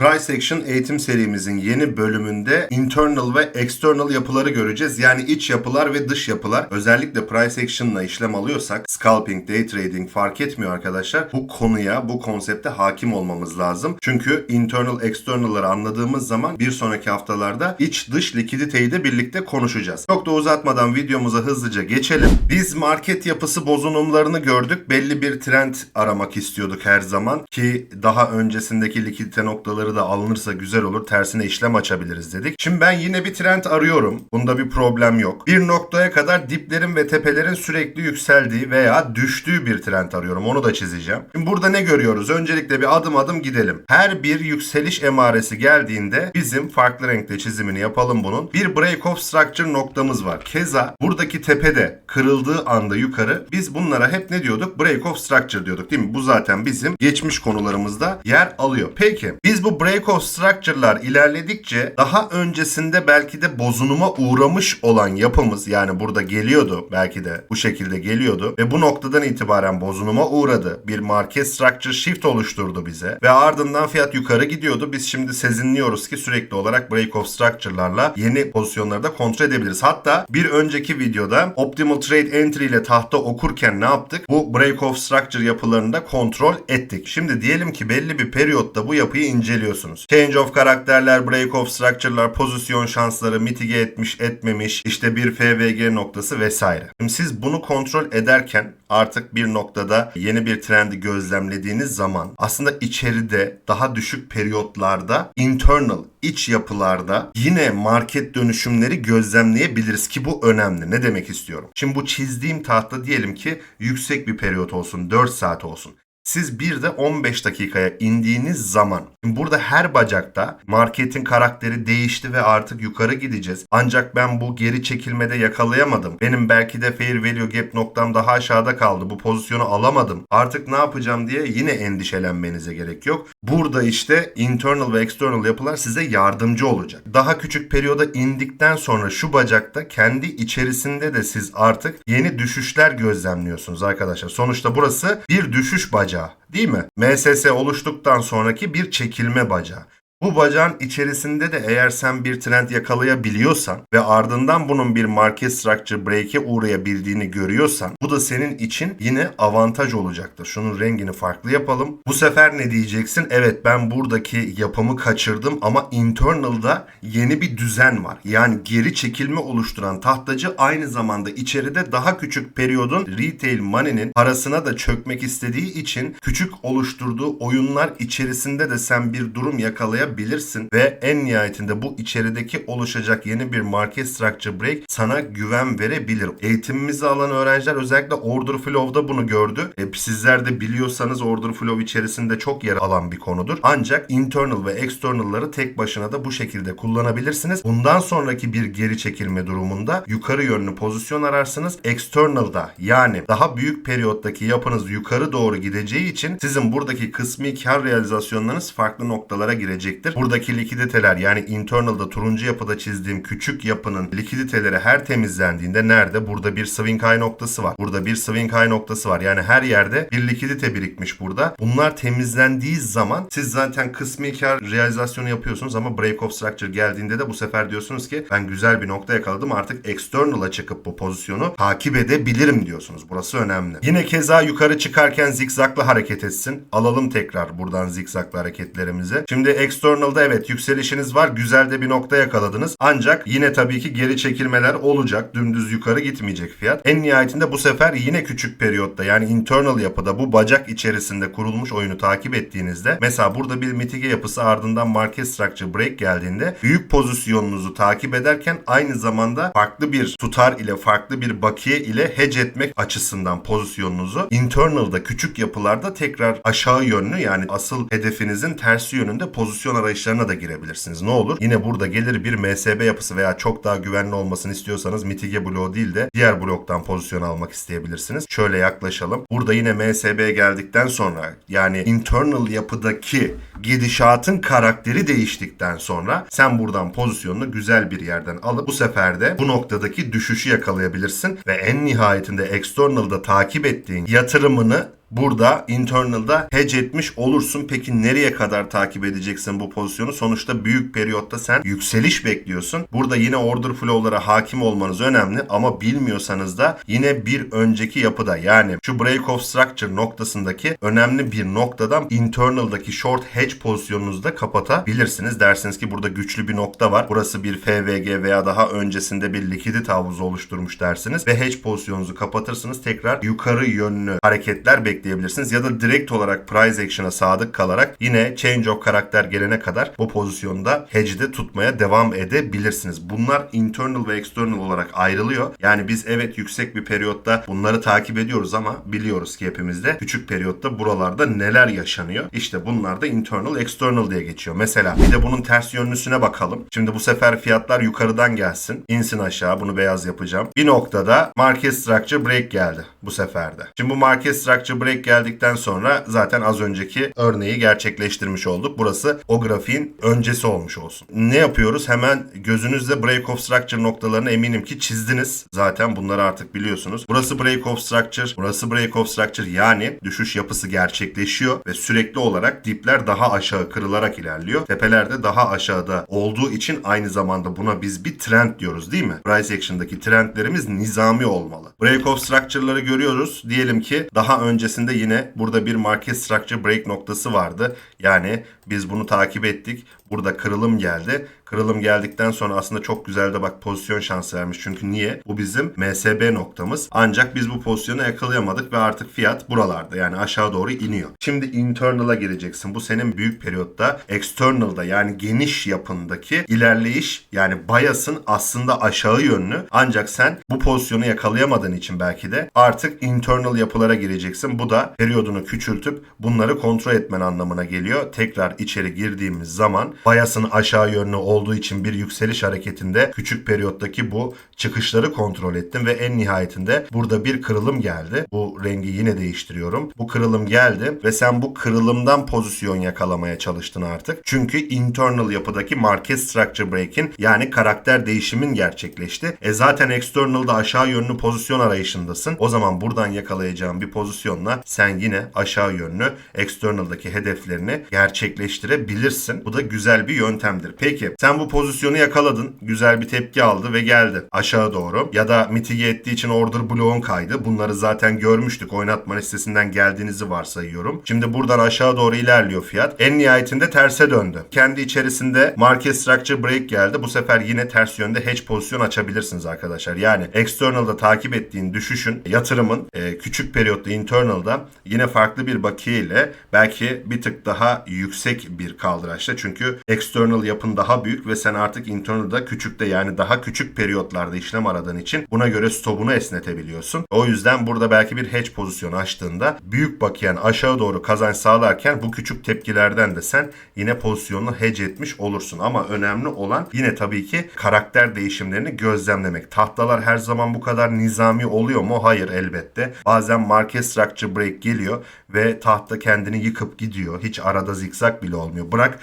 Price Action eğitim serimizin yeni bölümünde internal ve external yapıları göreceğiz. Yani iç yapılar ve dış yapılar. Özellikle Price Action'la işlem alıyorsak scalping, day trading fark etmiyor arkadaşlar. Bu konuya, bu konsepte hakim olmamız lazım. Çünkü internal, external'ları anladığımız zaman bir sonraki haftalarda iç dış likiditeyi de birlikte konuşacağız. Çok da uzatmadan videomuza hızlıca geçelim. Biz market yapısı bozunumlarını gördük. Belli bir trend aramak istiyorduk her zaman ki daha öncesindeki likidite noktaları da alınırsa güzel olur. Tersine işlem açabiliriz dedik. Şimdi ben yine bir trend arıyorum. Bunda bir problem yok. Bir noktaya kadar diplerin ve tepelerin sürekli yükseldiği veya düştüğü bir trend arıyorum. Onu da çizeceğim. Şimdi burada ne görüyoruz? Öncelikle bir adım adım gidelim. Her bir yükseliş emaresi geldiğinde bizim farklı renkte çizimini yapalım bunun. Bir break off structure noktamız var. Keza buradaki tepede kırıldığı anda yukarı biz bunlara hep ne diyorduk? Break off structure diyorduk değil mi? Bu zaten bizim geçmiş konularımızda yer alıyor. Peki biz bu break off structure'lar ilerledikçe daha öncesinde belki de bozunuma uğramış olan yapımız yani burada geliyordu belki de bu şekilde geliyordu ve bu noktadan itibaren bozunuma uğradı. Bir market structure shift oluşturdu bize ve ardından fiyat yukarı gidiyordu. Biz şimdi sezinliyoruz ki sürekli olarak break off structure'larla yeni pozisyonları da kontrol edebiliriz. Hatta bir önceki videoda optimal trade entry ile tahta okurken ne yaptık? Bu break off structure yapılarını da kontrol ettik. Şimdi diyelim ki belli bir periyotta bu yapıyı inceliyorsunuz. Change of karakterler, break off structure'lar, pozisyon şansları mitige etmiş, etmemiş, işte bir FVG noktası vesaire. Şimdi siz bunu kontrol ederken artık bir noktada yeni bir trendi gözlemlediğiniz zaman aslında içeride daha düşük periyotlarda internal iç yapılarda yine market dönüşümleri gözlemleyebiliriz ki bu önemli. Ne demek istiyorum? Şimdi bu çizdiğim tahta diyelim ki yüksek bir periyot olsun, 4 saat olsun. Siz bir de 15 dakikaya indiğiniz zaman burada her bacakta marketin karakteri değişti ve artık yukarı gideceğiz. Ancak ben bu geri çekilmede yakalayamadım. Benim belki de fair value gap noktam daha aşağıda kaldı. Bu pozisyonu alamadım. Artık ne yapacağım diye yine endişelenmenize gerek yok. Burada işte internal ve external yapılar size yardımcı olacak. Daha küçük periyoda indikten sonra şu bacakta kendi içerisinde de siz artık yeni düşüşler gözlemliyorsunuz arkadaşlar. Sonuçta burası bir düşüş bacağı değil mi? MSS oluştuktan sonraki bir çekilme bacağı. Bu bacağın içerisinde de eğer sen bir trend yakalayabiliyorsan ve ardından bunun bir market structure break'e uğrayabildiğini görüyorsan bu da senin için yine avantaj olacaktır. Şunun rengini farklı yapalım. Bu sefer ne diyeceksin? Evet ben buradaki yapımı kaçırdım ama internal'da yeni bir düzen var. Yani geri çekilme oluşturan tahtacı aynı zamanda içeride daha küçük periyodun retail money'nin parasına da çökmek istediği için küçük oluşturduğu oyunlar içerisinde de sen bir durum yakalayabilirsin bilirsin ve en nihayetinde bu içerideki oluşacak yeni bir market structure break sana güven verebilir. Eğitimimizi alan öğrenciler özellikle order flow'da bunu gördü. E, sizler de biliyorsanız order flow içerisinde çok yer alan bir konudur. Ancak internal ve external'ları tek başına da bu şekilde kullanabilirsiniz. Bundan sonraki bir geri çekilme durumunda yukarı yönlü pozisyon ararsınız. External'da yani daha büyük periyottaki yapınız yukarı doğru gideceği için sizin buradaki kısmi kar realizasyonlarınız farklı noktalara girecek gelecektir. Buradaki likiditeler yani internal'da turuncu yapıda çizdiğim küçük yapının likiditeleri her temizlendiğinde nerede? Burada bir swing high noktası var. Burada bir swing high noktası var. Yani her yerde bir likidite birikmiş burada. Bunlar temizlendiği zaman siz zaten kısmi kar realizasyonu yapıyorsunuz ama break of structure geldiğinde de bu sefer diyorsunuz ki ben güzel bir nokta yakaladım artık external'a çıkıp bu pozisyonu takip edebilirim diyorsunuz. Burası önemli. Yine keza yukarı çıkarken zikzaklı hareket etsin. Alalım tekrar buradan zikzaklı hareketlerimizi. Şimdi external External'da evet yükselişiniz var. Güzel de bir nokta yakaladınız. Ancak yine tabii ki geri çekilmeler olacak. Dümdüz yukarı gitmeyecek fiyat. En nihayetinde bu sefer yine küçük periyotta yani internal yapıda bu bacak içerisinde kurulmuş oyunu takip ettiğinizde mesela burada bir mitige yapısı ardından market structure break geldiğinde büyük pozisyonunuzu takip ederken aynı zamanda farklı bir tutar ile farklı bir bakiye ile hedge etmek açısından pozisyonunuzu internal'da küçük yapılarda tekrar aşağı yönlü yani asıl hedefinizin tersi yönünde pozisyon arayışlarına da girebilirsiniz. Ne olur? Yine burada gelir bir MSB yapısı veya çok daha güvenli olmasını istiyorsanız mitige bloğu değil de diğer bloktan pozisyon almak isteyebilirsiniz. Şöyle yaklaşalım. Burada yine MSB geldikten sonra yani internal yapıdaki gidişatın karakteri değiştikten sonra sen buradan pozisyonunu güzel bir yerden alıp bu sefer de bu noktadaki düşüşü yakalayabilirsin ve en nihayetinde external'da takip ettiğin yatırımını burada internal'da hedge etmiş olursun. Peki nereye kadar takip edeceksin bu pozisyonu? Sonuçta büyük periyotta sen yükseliş bekliyorsun. Burada yine order flow'lara hakim olmanız önemli ama bilmiyorsanız da yine bir önceki yapıda yani şu break of structure noktasındaki önemli bir noktadan internal'daki short hedge pozisyonunuzu da kapatabilirsiniz. Dersiniz ki burada güçlü bir nokta var. Burası bir FVG veya daha öncesinde bir likidit havuzu oluşturmuş dersiniz ve hedge pozisyonunuzu kapatırsınız. Tekrar yukarı yönlü hareketler bekleyebilirsiniz ya da direkt olarak price action'a sadık kalarak yine change of karakter gelene kadar bu pozisyonda hedge'de tutmaya devam edebilirsiniz. Bunlar internal ve external olarak ayrılıyor. Yani biz evet yüksek bir periyotta bunları takip ediyoruz ama biliyoruz ki hepimizde küçük periyotta buralarda neler yaşanıyor. İşte bunlar da internal, external diye geçiyor. Mesela bir de bunun ters yönlüsüne bakalım. Şimdi bu sefer fiyatlar yukarıdan gelsin. İnsin aşağı bunu beyaz yapacağım. Bir noktada market structure break geldi bu seferde. Şimdi bu market structure break geldikten sonra zaten az önceki örneği gerçekleştirmiş olduk. Burası o grafiğin öncesi olmuş olsun. Ne yapıyoruz? Hemen gözünüzle break of structure noktalarını eminim ki çizdiniz. Zaten bunları artık biliyorsunuz. Burası break of structure, burası break of structure yani düşüş yapısı gerçekleşiyor ve sürekli olarak dipler daha aşağı kırılarak ilerliyor. Tepeler de daha aşağıda olduğu için aynı zamanda buna biz bir trend diyoruz değil mi? Price action'daki trendlerimiz nizami olmalı. Break of structure'ları görüyoruz. Diyelim ki daha öncesinde yine burada bir market structure break noktası vardı. Yani biz bunu takip ettik. Burada kırılım geldi. Kırılım geldikten sonra aslında çok güzel de bak pozisyon şansı vermiş. Çünkü niye? Bu bizim MSB noktamız. Ancak biz bu pozisyonu yakalayamadık ve artık fiyat buralarda. Yani aşağı doğru iniyor. Şimdi internal'a gireceksin. Bu senin büyük periyotta external'da yani geniş yapındaki ilerleyiş yani bias'ın aslında aşağı yönlü. Ancak sen bu pozisyonu yakalayamadığın için belki de artık internal yapılara gireceksin. Bu da periyodunu küçültüp bunları kontrol etmen anlamına geliyor. Tekrar içeri girdiğimiz zaman bias'ın aşağı yönlü olduğu için bir yükseliş hareketinde küçük periyottaki bu çıkışları kontrol ettim ve en nihayetinde burada bir kırılım geldi. Bu rengi yine değiştiriyorum. Bu kırılım geldi ve sen bu kırılımdan pozisyon yakalamaya çalıştın artık. Çünkü internal yapıdaki market structure break'in yani karakter değişimin gerçekleşti. E zaten external'da aşağı yönlü pozisyon arayışındasın. O zaman buradan yakalayacağın bir pozisyonla sen yine aşağı yönlü external'daki hedeflerini gerçekleştirebilirsin. Bu da güzel bir yöntemdir. Peki sen bu pozisyonu yakaladın. Güzel bir tepki aldı ve geldi aşağı doğru. Ya da mitige ettiği için order bloğun kaydı. Bunları zaten görmüştük. Oynatma listesinden geldiğinizi varsayıyorum. Şimdi buradan aşağı doğru ilerliyor fiyat. En nihayetinde terse döndü. Kendi içerisinde market structure break geldi. Bu sefer yine ters yönde hedge pozisyon açabilirsiniz arkadaşlar. Yani external'da takip ettiğin düşüşün, yatırımın e, küçük periyotta internal'da yine farklı bir bakiye ile belki bir tık daha yüksek bir kaldıraçta. Çünkü external yapın daha büyük ve sen artık internal'da küçükte yani daha küçük periyotlarda işlem aradığın için buna göre stopunu esnetebiliyorsun. O yüzden burada belki bir hedge pozisyonu açtığında büyük bakiyen aşağı doğru kazanç sağlarken bu küçük tepkilerden de sen yine pozisyonunu hedge etmiş olursun. Ama önemli olan yine tabii ki karakter değişimlerini gözlemlemek. Tahtalar her zaman bu kadar nizami oluyor mu? Hayır elbette. Bazen market structure break geliyor ve tahta kendini yıkıp gidiyor. Hiç arada zikzak bile olmuyor. Bırak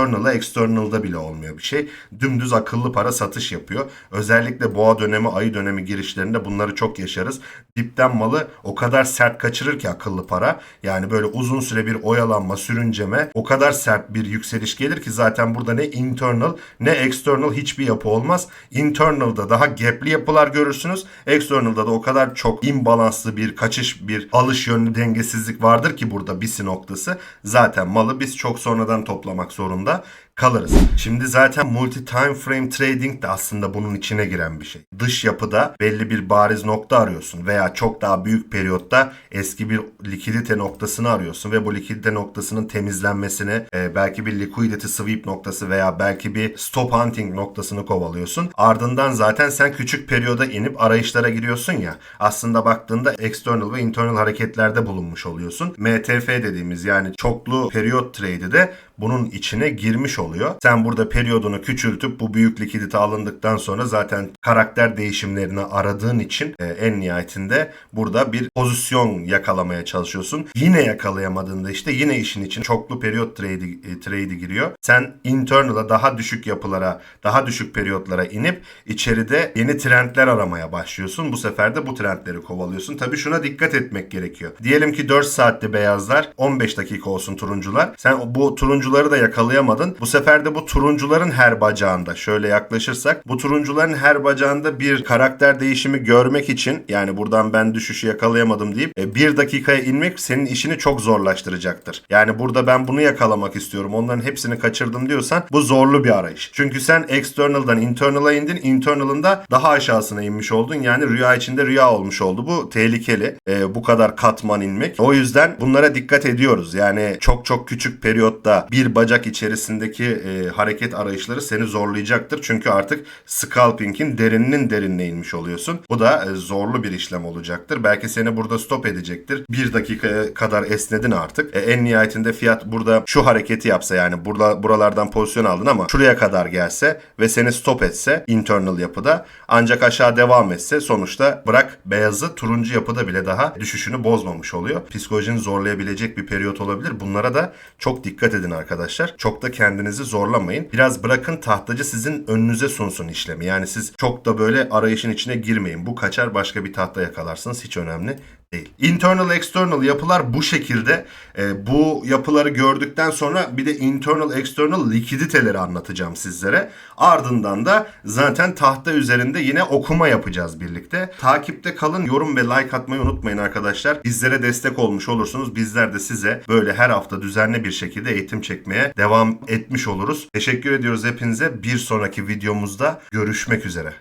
internal'a external'da bile olmuyor bir şey. Dümdüz akıllı para satış yapıyor. Özellikle boğa dönemi, ayı dönemi girişlerinde bunları çok yaşarız. Dipten malı o kadar sert kaçırır ki akıllı para. Yani böyle uzun süre bir oyalanma, sürünceme o kadar sert bir yükseliş gelir ki zaten burada ne internal ne external hiçbir yapı olmaz. Internal'da daha gapli yapılar görürsünüz. External'da da o kadar çok imbalanslı bir kaçış, bir alış yönlü dengesizlik vardır ki burada bisi noktası. Zaten malı biz çok sonradan toplamak zorunda aslında kalırız. Şimdi zaten multi time frame trading de aslında bunun içine giren bir şey. Dış yapıda belli bir bariz nokta arıyorsun veya çok daha büyük periyotta eski bir likidite noktasını arıyorsun ve bu likidite noktasının temizlenmesini e, belki bir liquidity sweep noktası veya belki bir stop hunting noktasını kovalıyorsun. Ardından zaten sen küçük periyoda inip arayışlara giriyorsun ya. Aslında baktığında external ve internal hareketlerde bulunmuş oluyorsun. MTF dediğimiz yani çoklu periyot trade'i de bunun içine girmiş oluyor. Sen burada periyodunu küçültüp bu büyük likidite alındıktan sonra zaten karakter değişimlerini aradığın için e, en nihayetinde burada bir pozisyon yakalamaya çalışıyorsun. Yine yakalayamadığında işte yine işin için çoklu periyot e, trade'i giriyor. Sen internal'a daha düşük yapılara, daha düşük periyotlara inip içeride yeni trendler aramaya başlıyorsun. Bu sefer de bu trendleri kovalıyorsun. Tabii şuna dikkat etmek gerekiyor. Diyelim ki 4 saatte beyazlar, 15 dakika olsun turuncular. Sen bu turuncuları da yakalayamadın. Bu sefer de bu turuncuların her bacağında şöyle yaklaşırsak bu turuncuların her bacağında bir karakter değişimi görmek için yani buradan ben düşüşü yakalayamadım deyip e, bir dakikaya inmek senin işini çok zorlaştıracaktır. Yani burada ben bunu yakalamak istiyorum. Onların hepsini kaçırdım diyorsan bu zorlu bir arayış. Çünkü sen external'dan internal'a indin. Internal'ında daha aşağısına inmiş oldun. Yani rüya içinde rüya olmuş oldu. Bu tehlikeli. E, bu kadar katman inmek. O yüzden bunlara dikkat ediyoruz. Yani çok çok küçük periyotta bir bacak içerisindeki e, hareket arayışları seni zorlayacaktır. Çünkü artık scalping'in derininin derinine inmiş oluyorsun. Bu da e, zorlu bir işlem olacaktır. Belki seni burada stop edecektir. Bir dakika kadar esnedin artık. E, en nihayetinde fiyat burada şu hareketi yapsa yani burada buralardan pozisyon aldın ama şuraya kadar gelse ve seni stop etse internal yapıda ancak aşağı devam etse sonuçta bırak beyazı turuncu yapıda bile daha düşüşünü bozmamış oluyor. Psikolojini zorlayabilecek bir periyot olabilir. Bunlara da çok dikkat edin arkadaşlar. Çok da kendinizi zorlamayın. Biraz bırakın tahtacı sizin önünüze sunsun işlemi. Yani siz çok da böyle arayışın içine girmeyin. Bu kaçar başka bir tahta yakalarsınız. Hiç önemli değil. Internal external yapılar bu şekilde. E, bu yapıları gördükten sonra bir de internal external likiditeleri anlatacağım sizlere. Ardından da zaten tahta üzerinde yine okuma yapacağız birlikte. Takipte kalın, yorum ve like atmayı unutmayın arkadaşlar. Bizlere destek olmuş olursunuz. Bizler de size böyle her hafta düzenli bir şekilde eğitim çekmeye devam etmiş oluruz. Teşekkür ediyoruz hepinize. Bir sonraki videomuzda görüşmek üzere.